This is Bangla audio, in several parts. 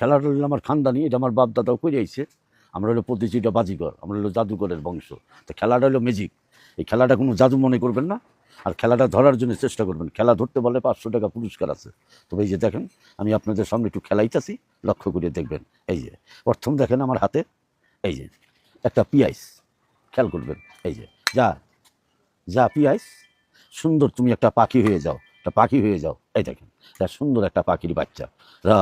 খেলাটা হলো আমার খানদানি, এটা আমার বাপ দাদাও করে আইছে আমরা হলো প্রতিযোগিতা বাজিকর আমরা হলো জাদুকরের বংশ। তো খেলাটা হলো ম্যাজিক এই খেলাটা কোনো জাদু মনে করবেন না, আর খেলাটা ধরার জন্য চেষ্টা করবেন। খেলা ধরতে বলে পাঁচশো টাকা পুরস্কার আছে। তবে এই যে দেখেন, আমি আপনাদের সামনে একটু খেলাইতেছি, লক্ষ্য করে দেখবেন। এই যে, প্রথম দেখেন আমার হাতে, এই যে, একটা পিয়াইস খেয়াল করবেন, এই যে, যা যা পিয়াইস সুন্দর তুমি একটা পাখি হয়ে যাও। একটা পাখি হয়ে যাও। এই দেখেন এটা সুন্দর একটা পাখির বাচ্চা। রা,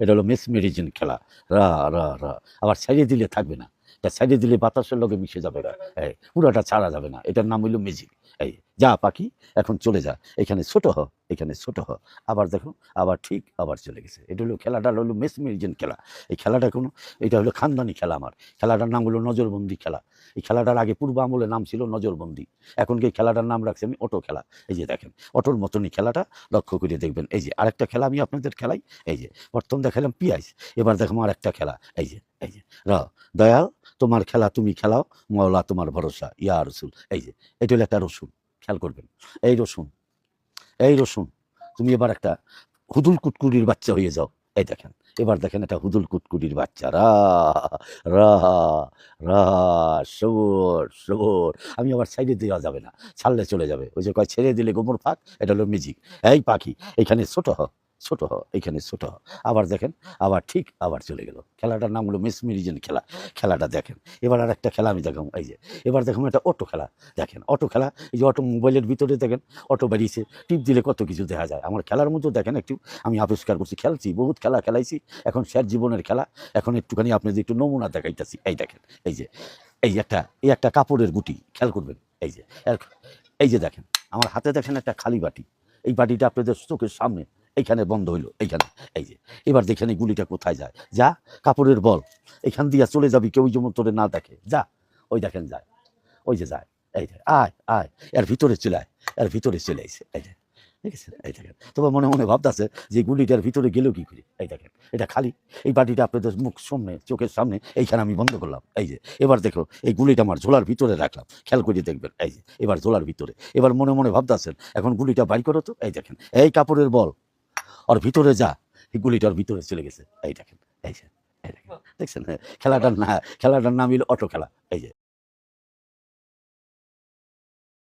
এটা হলো মেস মেডিসিন খেলা। রা রা রা। আবার ছাড়িয়ে দিলে থাকবে না। ছাড়িয়ে দিলে বাতাসের লোকে মিশে যাবে না। এই, পুরোটা ছাড়া যাবে না। এটার নাম হইল মেজিক। এই যা পাখি, এখন চলে যা। এখানে ছোট হ, এখানে ছোট হ। আবার দেখো, আবার ঠিক আবার চলে গেছে। এটা হলো খেলাটা হলো মেস মেডিজিন খেলা। এই খেলাটা কোনো, এটা হলো খানদানি খেলা আমার। খেলাটার নাম হলো নজরবন্দি খেলা। এই খেলাটার আগে পূর্ব আমলে নাম ছিল নজরবন্দি। এখন কি খেলাটার নাম রাখছি আমি অটো খেলা। এই যে দেখেন, অটোর মতনই খেলাটা লক্ষ্য করে দেখবেন। এই যে আরেকটা খেলা আমি আপনাদের খেলাই। এই যে, প্রথম দেখালাম পিয়াইস এবার দেখো আর একটা খেলা। এই যে এই যে, র, দয়াল, তোমার খেলা তুমি খেলাও, মওলা তোমার ভরসা, ইয়া রসুল। এই যে, এটা হলো একটা রসুন। খেয়াল করবেন। এই রসুন এই রসুন, তুমি এবার একটা হুদুল কুটকুরির বাচ্চা হয়ে যাও। এই দেখেন, এবার দেখেন এটা হুদুল কুটকুটির বাচ্চা। রা রা রা সবর সবর আমি আবার সাইডে দেওয়া যাবে না, ছাড়লে চলে যাবে। ওই যে কয়, ছেড়ে দিলে গোমর ফাঁক, এটা হলো মিজিক এই পাখি, এখানে ছোট হ। ছোট হ, এখানে ছোট হ। আবার দেখেন, আবার ঠিক আবার চলে গেল। খেলাটার নাম হলো মিস মেরিজেন খেলা। খেলাটা দেখেন, এবার আর একটা খেলা আমি দেখাম এই যে, এবার দেখুন একটা অটো খেলা। দেখেন, অটো খেলা, এই যে অটো মোবাইলের ভিতরে দেখেন, অটো বেরিয়েছে, টিপ দিলে কত কিছু দেখা যায়। আমার খেলার মতো দেখেন একটু, আমি আবিষ্কার করছি, খেলছি, বহুত খেলা খেলাইছি, এখন স্যার জীবনের খেলা। এখন একটুখানি আপনাদের একটু নমুনা দেখাইতেছি। এই দেখেন, এই যে, এই একটা এই একটা কাপড়ের গুটি, খেয়াল করবেন, এই যে এই যে দেখেন, আমার হাতে দেখেন একটা খালি বাটি। এই বাটিটা আপনাদের চোখের সামনে এইখানে বন্ধ হইল, এইখানে। এই যে, এবার দেখেন গুলিটা কোথায় যায়। যা, কাপড়ের বল। এখান দিয়া চলে যাবি, কেউ যেমন তোরে না দেখে। যা, ওই দেখেন যায়। ওই যে যায়। এই আয় আয়। এর ভিতরে চলে আয়। এর ভিতরে চলে আইছে। এই যে ঠিক আছে এই দেখেন। তবে মনে মনে ভাবতেছে যে গুলিটার ভিতরে গেলেও কি করি? এই দেখেন, এটা খালি। এই বাটিটা আপনাদের মুখ সামনে, চোখের সামনে, এইখানে আমি বন্ধ করলাম। এই যে, এবার দেখো, এই গুলিটা আমার ঝোলার ভিতরে রাখলাম। খেয়াল করে দেখবেন। এই যে, এবার ঝোলার ভিতরে। এবার মনে মনে ভাবতেছেন, এখন গুলিটা বাইর করো তো? এই দেখেন, এই কাপড়ের বল। ওর ভিতরে যা। এই গুলিটার ভিতরে চলে গেছে। এই দেখেন এই যে দেখছেন? হ্যাঁ, খেলাটার না খেলাটার নাম হলো অটো খেলা। এই যে